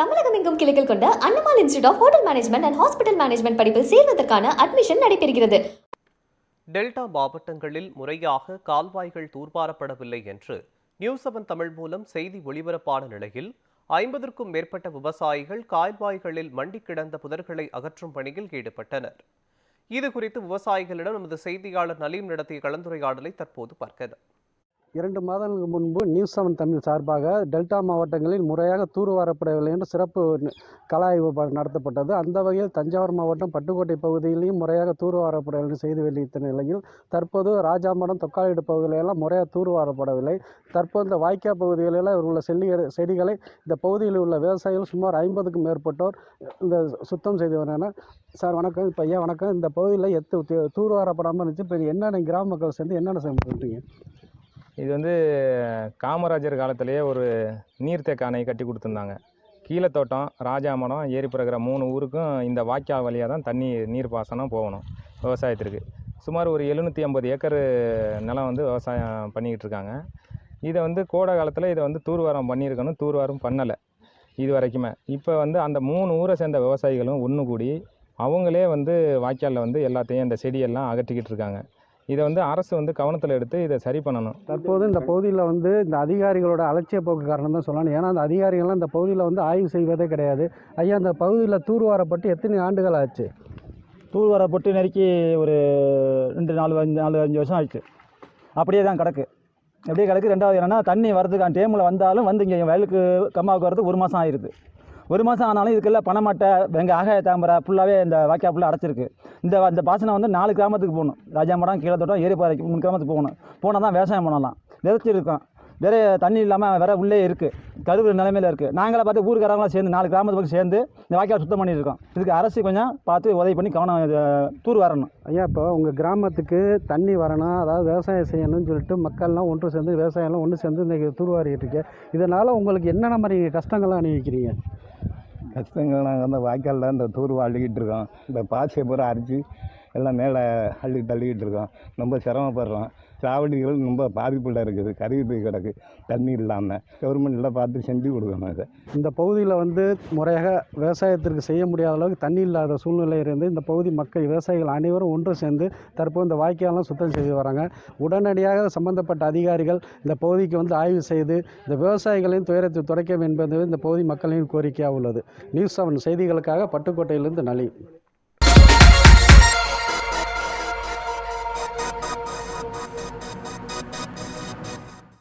தமிழகம் எங்கும் கிளைகள் கொண்ட Annamal institute of hotel management and hospital management படிப்பில் சேர்வதற்கான அட்மிஷன் நடைபெறுகிறது. டெல்டா மாவட்டங்களில் முறையாக கால்வாய்கள் தூர்வாரப்படவில்லை என்று நியூஸ் செவன் தமிழ் மூலம் செய்தி ஒளிபரப்பான நிலையில் ஐம்பதற்கும் மேற்பட்ட விவசாயிகள் கால்வாய்களில் மண்டி கிடந்த புதர்களை அகற்றும் பணியில் ஈடுபட்டனர். இது குறித்து விவசாயிகளிடம் நமது செய்தியாளர் நலீம் நடத்திய கலந்துரையாடலை தற்போது பார்க்கலாம். இரண்டு மாதங்களுக்கு முன்பு நியூஸ் செவன் தமிழ் சார்பாக டெல்டா மாவட்டங்களில் முறையாக தூர்வாரப்படவில்லை என்று சிறப்பு ந- கள ஆய்வு ப- நடத்தப்பட்டது. அந்த வகையில் தஞ்சாவூர் மாவட்டம் பட்டுக்கோட்டை பகுதியிலையும் முறையாக தூர்வாரப்படவில்லை என்று செய்தி வெளியிட்ட நிலையில் தற்போது ராஜாமடம் தொக்காலீடு பகுதிகளெல்லாம் முறையாக தூர்வாரப்படவில்லை தற்போது இந்த வாய்க்கா பகுதிகளில் உள்ள செல்லி செடிகளை இந்த பகுதியில் உள்ள விவசாயிகள் சுமார் ஐம்பதுக்கும் மேற்பட்டோர் இந்த சுத்தம் செய்து வருகின்றனர். சார் வணக்கம். இப்போ ஐயா வணக்கம். இந்த பகுதியில் எத்து தூர்வாரப்படாமல் இருந்துச்சு. இப்போ என்னென்ன கிராம மக்கள் சேர்ந்து என்னென்ன செய்ய பண்ணுறீங்க இது வந்து காமராஜர் காலத்திலேயே ஒரு நீர்த்தேக்க அணை கட்டி கொடுத்துருந்தாங்க. கீழத்தோட்டம் ராஜாமடம் ஏரிப்பிறகிற மூணு ஊருக்கும் இந்த வாய்க்கால் வழியாக தான் தண்ணி நீர் பாசனம் போகணும் விவசாயத்திற்கு. சுமார் ஒரு எழுநூற்றி ஐம்பது ஏக்கர் நிலம் வந்து விவசாயம் பண்ணிக்கிட்டு இருக்காங்க. இதை வந்து கோடை காலத்தில் இதை வந்து தூர்வாரம் பண்ணியிருக்கணும். தூர்வாரம் பண்ணலை இது வரைக்குமே. இப்போ வந்து அந்த மூணு ஊரை சேர்ந்த விவசாயிகளும் ஒன்று கூடி அவங்களே வந்து வாய்க்காலில் வந்து எல்லாத்தையும் இந்த செடியெல்லாம் அகற்றிக்கிட்டு இருக்காங்க. இதை வந்து அரசு வந்து கவனத்தில் எடுத்து இதை சரி பண்ணணும். தற்போது இந்த பகுதியில் வந்து இந்த அதிகாரிகளோட அலட்சிய போக்கு காரணம் தான் சொல்லணும். ஏன்னா அந்த அதிகாரிகள்லாம் இந்த பகுதியில் வந்து ஆய்வு செய்வதே கிடையாது. ஐயா இந்த பகுதியில் தூர்வாரப்பட்டு எத்தனை ஆண்டுகள் ஆச்சு? தூர்வாரப்பட்டு நெருக்கி ஒரு ரெண்டு நாலு அஞ்சு நாலு அஞ்சு வருஷம் ஆயிடுச்சு. அப்படியே தான் கிடக்கு. அப்படியே கிடக்கு. ரெண்டாவது என்னென்னா தண்ணி வரதுக்கான டைமில் வந்தாலும் வந்து இங்கே வயலுக்கு கம்மாவுக்கு வரதுக்கு ஒரு மாதம் ஆயிடுது ஒரு மாதம் ஆனாலும் இதுக்கெல்லாம் பணமாட்டை வெங்க ஆகாய தாம்பரை ஃபுல்லாகவே இந்த வாய்க்கா ஃபுல்லாக அடைச்சிருக்கு. இந்த இந்த பாசனம் வந்து நாலு கிராமத்துக்கு போகணும். ராஜாமடம் கீழத்தோட்டம் ஏரிப்பாறைக்கு மூணு கிராமத்துக்கு போகணும். போனால் தான் விவசாயம் பண்ணலாம். விதைச்சிருக்கோம் வேறு தண்ணி இல்லாமல் வேற உள்ளே இருக்குது கருவுற நிலைமையில் இருக்குது நாங்களாம் பார்த்து ஊருக்காரங்களாம் சேர்ந்து நாலு கிராமத்து பக்கம் சேர்ந்து இந்த வாய்க்கால் சுத்தம் பண்ணியிருக்கோம் இதுக்கு அரசு கொஞ்சம் பார்த்து உதவி பண்ணி கவனம் தூர் வரணும். ஐயா இப்போ உங்கள் கிராமத்துக்கு தண்ணி வரணும் அதாவது விவசாயம் செய்யணும்னு சொல்லிட்டு மக்கள்லாம் ஒன்று சேர்ந்து விவசாயம்லாம் ஒன்று சேர்ந்து இன்றைக்கி தூர்வாரிட்டு இருக்கு இதனால் உங்களுக்கு என்னென்ன மாதிரி கஷ்டங்கள்லாம் அனுபவிக்கிறீங்க? கஷ்டங்கள் நாங்கள் வந்து வாய்க்காலில் இந்த தூர் வாழ்கிட்டு இருக்கோம். இந்த பாசியை பூரா அரிச்சு எல்லாம் மேலே அள்ளி தள்ளிக்கிட்டு இருக்கோம். ரொம்ப சிரமப்படுறோம். சாவடிகள் ரொம்ப பாதிப்புள்ள இருக்குது. கருவி போய் கிடக்கு. தண்ணி இல்லாமல் கவர்மெண்ட்டில் பார்த்து செஞ்சு கொடுக்கணும் இதை. இந்த பகுதியில் வந்து முறையாக விவசாயத்திற்கு செய்ய முடியாத அளவுக்கு தண்ணி இல்லாத சூழ்நிலை இருந்து இந்த பகுதி மக்கள் விவசாயிகள் அனைவரும் ஒன்று சேர்ந்து தற்போது இந்த வாய்க்காலாம் சுத்தம் செய்து வராங்க. உடனடியாக சம்பந்தப்பட்ட அதிகாரிகள் இந்த பகுதிக்கு வந்து ஆய்வு செய்து இந்த விவசாயிகளின் துயரத்தை துடைக்க வேண்டும் என்பது இந்த பகுதி மக்களின் கோரிக்கையாக உள்ளது. நியூஸ் செவன் செய்திகளுக்காக பட்டுக்கோட்டையிலிருந்து நலி